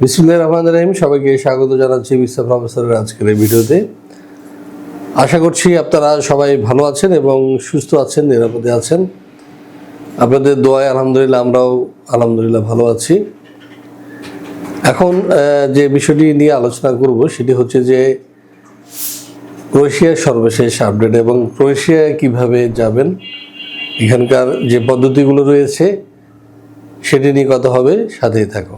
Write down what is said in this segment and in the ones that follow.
বিসমুল্লাহ রহমান রহিম, সবাইকে স্বাগত জানাচ্ছি বিশ্ব প্রফেসরের আজকের এই ভিডিওতে। আশা করছি আপনারা সবাই ভালো আছেন এবং সুস্থ আছেন, নিরাপদে আছেন। আপনাদের দোয়ায় আলহামদুলিল্লাহ, আমরাও আলহামদুলিল্লাহ ভালো আছি। এখন যে বিষয়টি নিয়ে আলোচনা করব সেটি হচ্ছে যে, ক্রোয়েশিয়ার সর্বশেষ আপডেট এবং ক্রোয়েশিয়ায় কীভাবে যাবেন, এখানকার যে পদ্ধতিগুলো রয়েছে, সেটি নিয়ে কথা হবে, সাথেই থাকো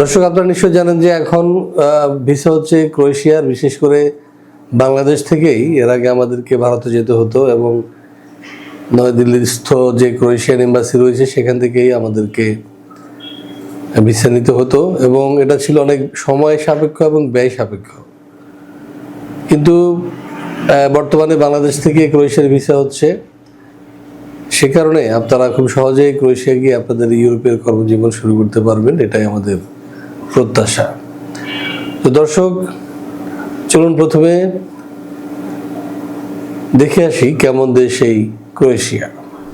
দর্শক, আপনারা নিশ্চয়ই জানেন যে এখন ভিসা হচ্ছে ক্রোয়েশিয়ার, বিশেষ করে বাংলাদেশ থেকেই। এর আগে আমাদেরকে ভারতে যেতে হতো এবং নয়াদিল্লিস্থ যে ক্রোয়েশিয়ান এম্বাসি রয়েছে, সেখান থেকেই আমাদেরকে ভিসা নিতে হতো এবং এটা ছিল অনেক সময় সাপেক্ষ এবং ব্যয় সাপেক্ষ। কিন্তু বর্তমানে বাংলাদেশ থেকে ক্রোয়েশিয়ার ভিসা হচ্ছে। সে কারণে আপনারা খুব সহজেই ক্রোয়েশিয়া গিয়ে আপনাদের ইউরোপের কর্মজীবন শুরু করতে পারবেন, এটাই আমাদের প্রত্যাশা। তো দর্শক চলুন প্রথমে দেখে আসি কেমন দেশ এই ক্রোয়েশিয়া।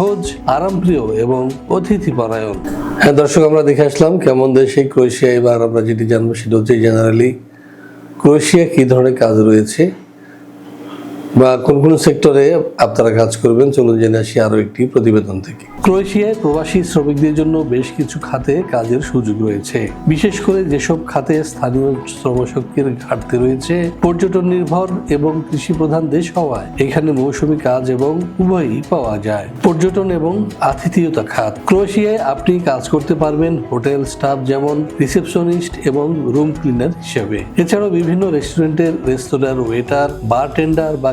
সহজ, আরামপ্রিয় এবং অতিথি পরায়ণ হ্যাঁ দর্শক, আমরা দেখে আসলাম কেমন দেশে ক্রোয়েশিয়া এবার আমরা যেটি জানব সেটা হচ্ছে জেনারেলি ক্রোয়েশিয়া কী ধরনের কাজ রয়েছে বা কোন কোন সেক্টরে আপনারা কাজ করবেন, চলুন জেনে আসি আরও একটি প্রতিবেদন থেকে। ক্রোয়েশিয়ায় প্রবাসী শ্রমিকদের জন্য বেশ কিছু খাতে কাজের সুযোগ রয়েছে। বিশেষ করে যেসব খাতে স্থানীয় শ্রমশক্তির ঘাটতি রয়েছে, পর্যটন নির্ভর এবং কৃষি প্রধান দেশ হওয়ায় এখানে মৌসুমি কাজ এবং উভয়ই পাওয়া যায়। পর্যটন এবং আতিথেয়তা খাত। ক্রোয়েশিয়ায় আপনি কাজ করতে পারবেন হোটেল স্টাফ যেমন রিসেপশনিস্ট এবং রুম ক্লিনার হিসেবে। এছাড়াও বিভিন্ন রেস্টুরেন্টের রেস্তোরাঁর ওয়েটার বার টেন্ডার বা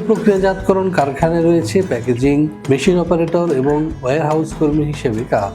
প্রক্রিয়াজাতকরণ কারখানায় রয়েছে প্যাকেজিং মেশিন অপারেটর এবং ওয়ারহাউস কর্মী হিসেবে কাজ।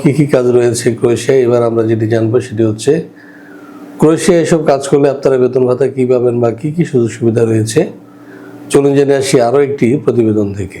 কি কি কাজ রয়েছে ক্রোয়েশিয়া? এবার আমরা যেটি জানব সেটি হচ্ছে, ক্রোয়েশিয়া এসব কাজ করলে আপনারা বেতন ভাতা কি পাবেন বা কি কি সুযোগ সুবিধা রয়েছে? চলুন জেনে আসি আরও একটি প্রতিবেদন থেকে।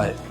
but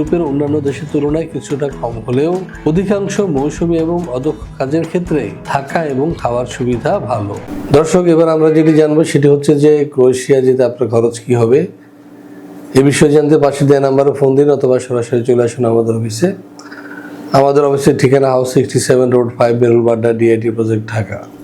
ইউরোপের অন্যান্য দেশের তুলনায় কিছুটা কম হলেও অধিকাংশ মৌসুমী এবং অদক্ষ কাজের ক্ষেত্রে থাকা এবং খাওয়ার সুবিধা ভালো। দর্শক, এবার আমরা যেটি জানব সেটি হচ্ছে যে ক্রোয়েশিয়া যেতে আপনার খরচ কি হবে? এ বিষয়ে জানতে পাশে দেওয়া নাম্বারে ফোন দিন অথবা সরাসরি চলে আসুন আমাদের অফিসে। আমাদের অফিসের ঠিকানা house sixty seven road five বেরুলবাড্ডা DIT project Dhaka.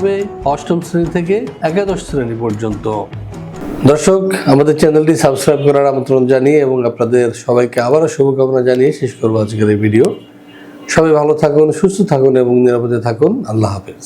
হবে অষ্টম শ্রেণি থেকে একাদশ শ্রেণি পর্যন্ত। দর্শক, আমাদের চ্যানেলটি সাবস্ক্রাইব করার আমন্ত্রণ জানিয়ে এবং আপনাদের সবাইকে আবারও শুভকামনা জানিয়ে শেষ করব আজকের এই ভিডিও। সবাই ভালো থাকুন, সুস্থ থাকুন এবং নিরাপদে থাকুন। আল্লাহ হাফেজ।